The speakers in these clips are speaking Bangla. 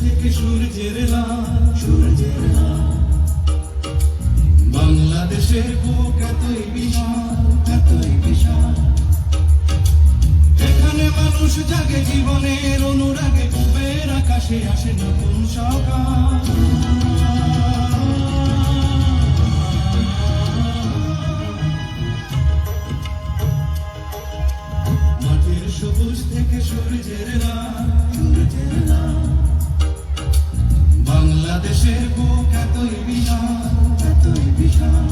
থেকে সূর্যের সূর্যের বাংলাদেশের বুক এতই বিশাল এতই বিশাল। এখানে মানুষ জাগে জীবনের অনুরাগে, কুবের আকাশে আসে নতুন সকাল। সবুজ থেকে সূর্যের লাল। বাংলাদেশের বুক এতই বিশাল এতই বিশাল।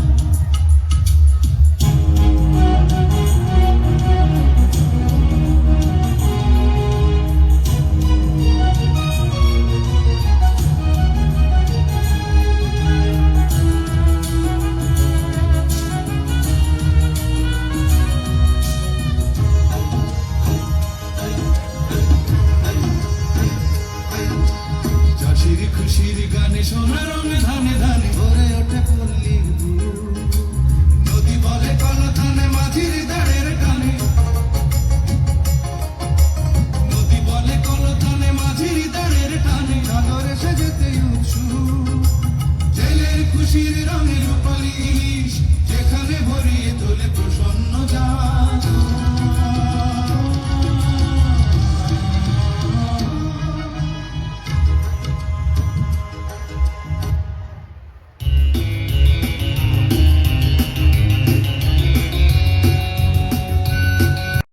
খুশির গানে সোনা রঙে ধানে ধানে ভরে